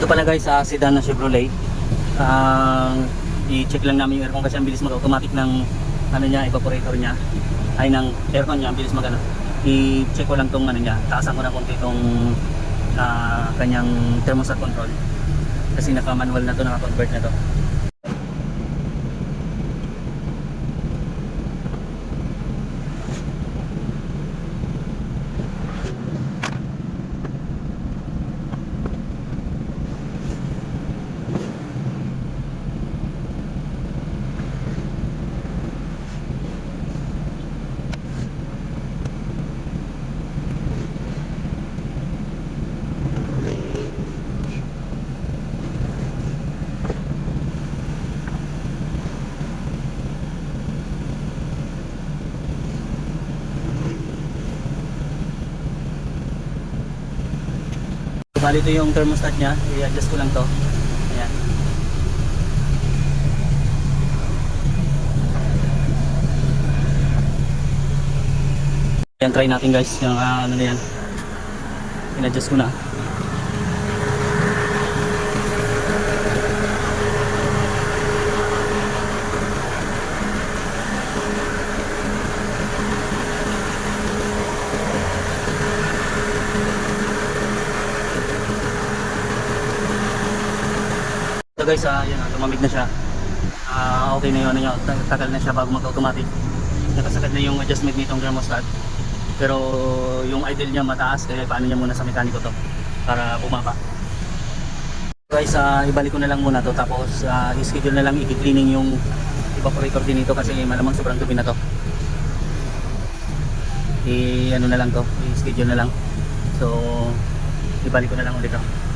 Ito pala guys sa sedan na Chevrolet. Ang i-check lang namin yung aircon kasi ang bilis mag-automatic ng ano niya, evaporator niya. Ay ng aircon niya, ang bilis mag ano. I-check ko lang tong ano niya. Taasan ko na konti itong ah, kanyang thermostat control. Kasi naka-manual na to, naka-convert na to. Bali ito yung thermostat niya, i-adjust ko lang to. Ayan. Ayan, try natin guys, yung ah, ano na yan. In-adjust ko na. So guys, ah, yun, ah, lumamig na siya. Ah, okay na yun, ano tagal na siya bago mag-automatic. Nakasagad na yung adjustment nitong thermostat. Pero yung idle niya mataas, kaya paano niya muna sa mekaniko to para bumaba. Guys, ah, ibalik ko na lang muna to tapos ah, i-schedule na lang i-cleaning yung evaporator din ito kasi malamang sobrang dumi na to. I ano na lang to, i-schedule na lang. So ibalik ko na lang ulit to.